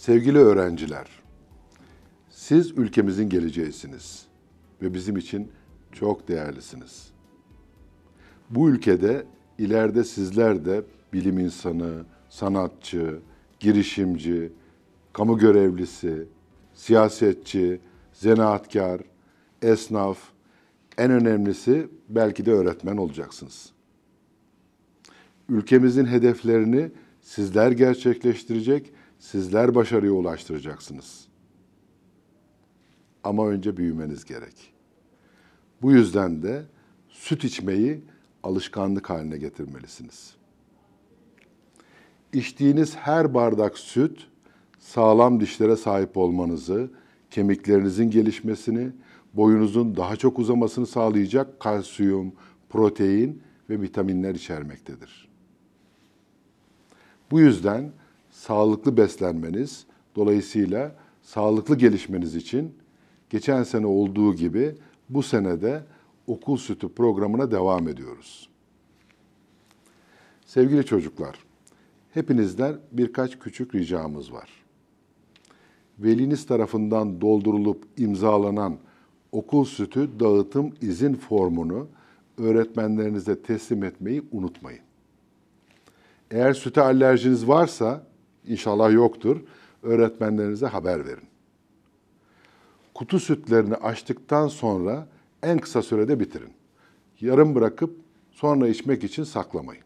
Sevgili öğrenciler, siz ülkemizin geleceğisiniz ve bizim için çok değerlisiniz. Bu ülkede ileride sizler de bilim insanı, sanatçı, girişimci, kamu görevlisi, siyasetçi, zanaatkar, esnaf, en önemlisi belki de öğretmen olacaksınız. Ülkemizin hedeflerini sizler gerçekleştirecek, sizler başarıya ulaştıracaksınız. Ama önce büyümeniz gerek. Bu yüzden de süt içmeyi alışkanlık haline getirmelisiniz. İçtiğiniz her bardak süt sağlam dişlere sahip olmanızı, kemiklerinizin gelişmesini, boyunuzun daha çok uzamasını sağlayacak kalsiyum, protein ve vitaminler içermektedir. Bu yüzden sağlıklı beslenmeniz, dolayısıyla sağlıklı gelişmeniz için geçen sene olduğu gibi bu sene de okul sütü programına devam ediyoruz. Sevgili çocuklar, hepinizden birkaç küçük ricamız var. Veliniz tarafından doldurulup imzalanan okul sütü dağıtım izin formunu öğretmenlerinize teslim etmeyi unutmayın. Eğer süte alerjiniz varsa, inşallah yoktur, öğretmenlerinize haber verin. Kutu sütlerini açtıktan sonra en kısa sürede bitirin. Yarım bırakıp sonra içmek için saklamayın.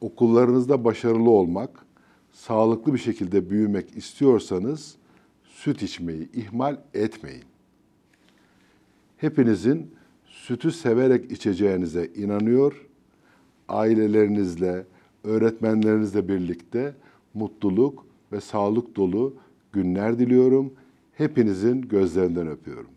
Okullarınızda başarılı olmak, sağlıklı bir şekilde büyümek istiyorsanız süt içmeyi ihmal etmeyin. Hepinizin sütü severek içeceğinize inanıyor. Ailelerinizle, öğretmenlerinizle birlikte mutluluk ve sağlık dolu günler diliyorum. Hepinizin gözlerinden öpüyorum.